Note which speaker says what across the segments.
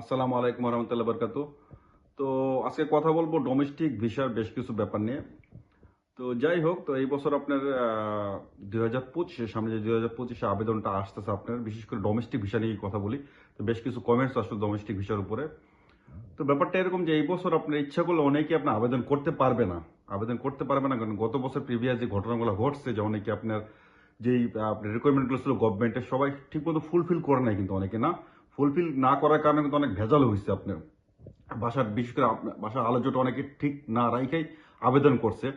Speaker 1: আসসালামু আলাইকুম রহমতুল্লাহ বরকাত। তো আজকে কথা বলব ডোমেস্টিক ভিসার বেশ কিছু ব্যাপার নিয়ে। তো যাই হোক, তো এই বছর আপনার দুই হাজার পঁচিশে, সামনে যে দুই হাজার পঁচিশে আবেদনটা আসতেছে আপনার, বিশেষ করে ডোমেস্টিক ভিসা নিয়ে কথা বলি, তো বেশ কিছু কমেন্টস আসলো ডোমেস্টিক ভিসার উপরে। তো ব্যাপারটা এরকম যে এই বছর আপনার ইচ্ছা করলে অনেকে আপনার আবেদন করতে পারবে না। আবেদন করতে পারবে না, কারণ গত বছর প্রিভিয়াস যে ঘটনাগুলো ঘটছে, যে অনেকে আপনার যেই আপনার রিকোয়ারমেন্টগুলো ছিল গভর্নমেন্টের সবাই ঠিকমতো ফুলফিল করে নাই কিন্তু অনেকে, না? ফুলফিল না করার কারণে কিন্তু অনেক ভেজাল হয়েছে আপনার। বাসার বিশেষ করে বাসার আলোচ্যটা অনেকে ঠিক না রাইখাই আবেদন করছে।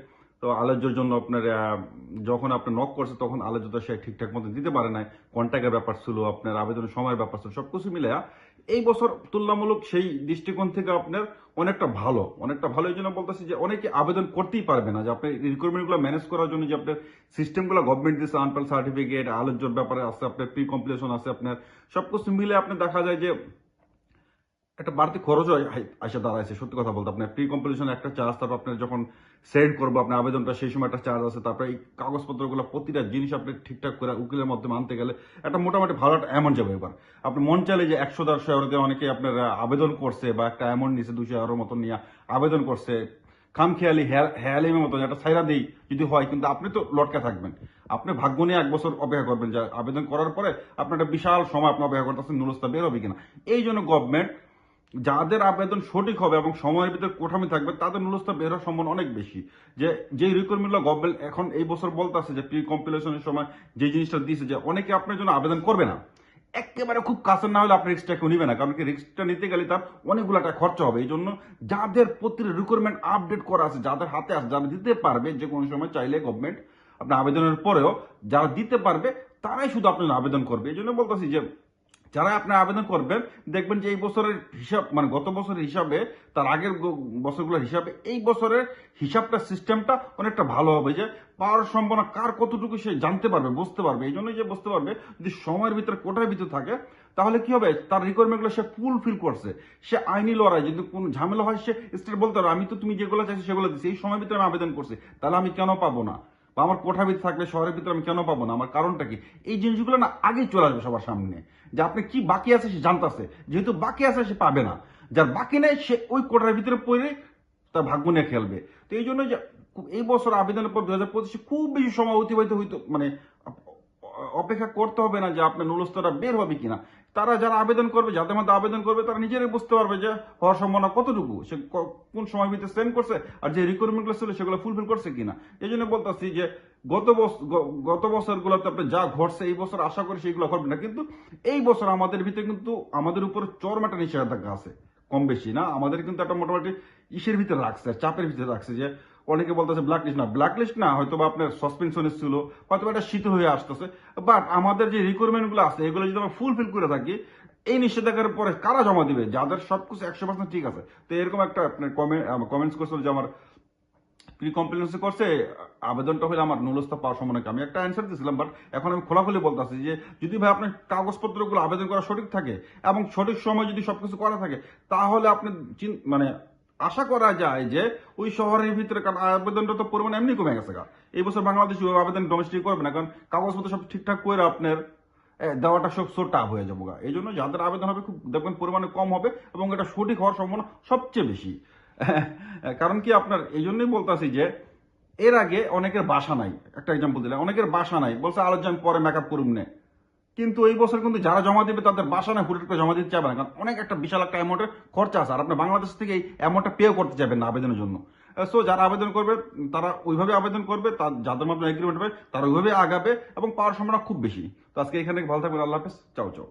Speaker 1: তো আলোচ্যর জন্য আপনার যখন আপনার নক করছে, তখন আলোচ্যটা সে ঠিকঠাক মতো দিতে পারে নাই। কন্ট্যাক্টের ব্যাপার ছিল, আপনার আবেদনের সময়ের ব্যাপার ছিল সব কিছু মিলে এই বছর তুলনামূলক সেই দৃষ্টিকোণ থেকে আপনার অনেকটা ভালো অনেকটা ভালো এই জন্য বলতেছি যে অনেকে আবেদন করতেই পারবে না যে আপনি রিক্রুটমেন্টগুলো ম্যানেজ করার জন্য যে আপনার সিস্টেমগুলো গভর্নমেন্ট দিচ্ছে আনপাল সার্টিফিকেট আলোচ্যর ব্যাপারে আছে, আপনার প্রি কমপ্লিশন আছে, আপনার সব কিছু মিলে আপনি দেখা যায় যে একটা বাড়তি খরচও আসে দাঁড়াইছে, সত্যি কথা বলতে। আপনার প্রি কম্পিটিশন একটা চার্জ তারপর আপনার যখন সেন্ড করব আপনার আবেদনটা সেই সময় একটা চার্জ আছে, তারপরে এই কাগজপত্রগুলো, প্রতিটা জিনিস আপনি ঠিকঠাক করে উকিলের মাধ্যমে আনতে গেলে একটা মোটামুটি ভালো একটা অ্যামাউন্ট যাবে এবার। আপনি মন চাইলে যে একশো, দেড়শো এগারোতে অনেকে আপনার আবেদন করছে বা একটা অ্যামাউন্ট নিছে দুশো এগারোর মতন নিয়ে আবেদন করছে, খামখেয়ালি হেয়ালিমের মতো একটা সাইরা দেই, যদি হয়, কিন্তু আপনি তো লটকে থাকবেন। আপনি ভাগ্য নিয়ে এক বছর অপেক্ষা করবেন, যে আবেদন করার পরে আপনার একটা বিশাল সময় আপনি অপেক্ষা করতেছেন, নুরস্তা বেরোবে কিনা। এই জন্য গভর্নমেন্ট যাদের আবেদন সঠিক হবে এবং সময়ের ভিতরে কোঠামি থাকবে, তাদের নুরস্তা বের হওয়ার সম্ভাবনা অনেক বেশি। যে যে রিকোয়ারমেন্টগুলো গভর্নমেন্ট এখন এই বছর বলতেছে যে প্রি কম্পিলেশনের সময় যে জিনিসটা দিয়েছে যে, অনেকে আপনার জন্য আবেদন করবে না। একেবারে খুব কাছের না হলে আপনি রিস্কটা কেউ নিবে না, কারণ কি রিক্সটা নিতে গেলে তার অনেকগুলো টাকা খরচা হবে। এই জন্য যাদের প্রতি রিকোয়ারমেন্ট আপডেট করা আছে, যাদের হাতে আছে, যারা দিতে পারবে যে কোনো সময় চাইলে গভর্নমেন্ট আপনার আবেদনের পরেও, যারা দিতে পারবে, তারাই শুধু আপনার আবেদন করবে। এই জন্য বলতেছি যে যারা আপনি আবেদন করবেন, দেখবেন যে এই বছরের হিসাব মানে গত বছরের হিসাবে, তার আগের বছরগুলোর হিসাবে, এই বছরের হিসাবটা, সিস্টেমটা অনেকটা ভালো হবে যে পাওয়ার সম্ভাবনা কার কতটুকু সে জানতে পারবে, বুঝতে পারবে। এই জন্যই যে বুঝতে পারবে, যদি সময়ের ভিতরে কোটার ভিতরে থাকে, তাহলে কি হবে? তার রিকোয়ারমেন্টগুলো সে ফুলফিল করছে। সে আইনি লড়াই, যদি কোনো ঝামেলা হয়, সে স্টেট বলতে পারবে আমি তো তুমি যেগুলো চাইছো সেগুলো দিচ্ছি, এই সময়ের ভিতরে আমি আবেদন করছি, তাহলে আমি কেন পাবো না? বা আমার কোঠার ভিতরে থাকলে শহরের ভিতরে আমি কেন পাবো না? আমার কারণটা কি? এই জিনিসগুলো না আগেই চলে আসবে সবার সামনে। যে আপনি কি বাকি আছে সে জানতেছে। যেহেতু বাকি আছে সে পাবে না। যার বাকি নেই, সে ওই কোটার ভিতরে পড়ে তার ভাগ্য নিয়ে খেলবে। তো এই জন্য যে এই বছর আবেদনের পর দু হাজার পঁচিশে খুব বেশি সময় অতিবাহিত হইতো মানে অপেক্ষা করতে হবে না যে আপনার নুলস্তরা বের হবে কিনা। তারা যারা আবেদন করবে, যাদের মধ্যে আবেদন করবে, তারা নিজেরাই বুঝতে পারবে যে হওয়ার সম্ভাবনা কতটুকু, সে কোন সময় ভিতরে সেন্ড করছে আর যে রিকোয়ারমেন্টগুলো ছিল সেগুলো ফুলফিল করছে কিনা। এই জন্য বলতেছি যে গত বছর গত বছরগুলোতে আপনি যা ঘটছে, এই বছর আশা করি সেইগুলো ঘটবে না। কিন্তু এই বছর আমাদের ভিতরে কিন্তু আমাদের উপর চরম একটা নিষেধাজ্ঞা আছে। কম বেশি না, আমাদের কিন্তু একটা মোটামুটি ইসের ভিতরে রাখছে, চাপের ভিতরে রাখছে যে অনেকে বলতেছে ব্ল্যাক লিস্ট না। ব্ল্যাক লিস্ট না হয়তো বা আপনার সাসপেনশন ছিল হয়তো এটা শীত হয়ে আসতেছে। বাট আমাদের যে রিকোয়ারমেন্টগুলো আছে, এগুলো যদি আমরা ফুলফিল করে থাকি, এই নিষেধাজ্ঞার পরে কারা জমা দিবে? যাদের সবকিছু একশো পার্সেন্ট ঠিক আছে। তো এরকম একটা আপনার কমেন্টস করছিল যে আমার প্রি কমপ্লেন্স করছে, আবেদনটা হলে আমার নুলস্থা পাওয়ার সম্ভাবনা কি? আমি একটা অ্যান্সার দিয়েছিলাম বাট এখন আমি খোলাখুলি বলতেছি যে, যদি ভাই আপনার কাগজপত্রগুলো আবেদন করা সঠিক থাকে, এবং সঠিক সময় যদি সবকিছু করা থাকে, তাহলে আপনি মানে আশা করা যায় যে ওই শহরের ভিতরে কারণ আবেদনটা তো পরিমাণ এমনি কমে গেছে গা। এই বছর বাংলাদেশ আবেদন ডোমেস্টিক করবে না, কারণ কাগজপত্র সব ঠিকঠাক করে আপনার দেওয়াটা সব সো টাফ হয়ে যাব। এই জন্য যাদের আবেদন হবে খুব দেখবেন পরিমাণে কম হবে এবং এটা সঠিক হওয়ার সম্ভাবনা সবচেয়ে বেশি কারণ কি আপনার, এই জন্যই বলতেছি যে এর আগে অনেকের বাসা নাই একটা এক্সাম্পল দিলে অনেকের বাসা নাই বলছে আলোচনা পরে মেকআপ করুন নে কিন্তু এই বছর কিন্তু যারা জমা দেবে তাদের বাসা না হুটেট করে জমা দিতে চাবে না, কারণ অনেক একটা বিশাল একটা অ্যামাউন্টের খরচা আছে। আর আপনি বাংলাদেশ থেকে এই অ্যামাউন্টটা পেও করতে যাবেন না আবেদনের জন্য। সো যারা আবেদন করবে, তারা ওইভাবে আবেদন করবে তার যাদের মাধ্যমে এগ্রিমেন্ট হবে তারা ওইভাবে আগাবে এবং পাওয়ার সম্ভাবনা খুব বেশি। তো আজকে এখানে ভালো থাকবেন, আল্লাহ হাফেজ, চাও চাও।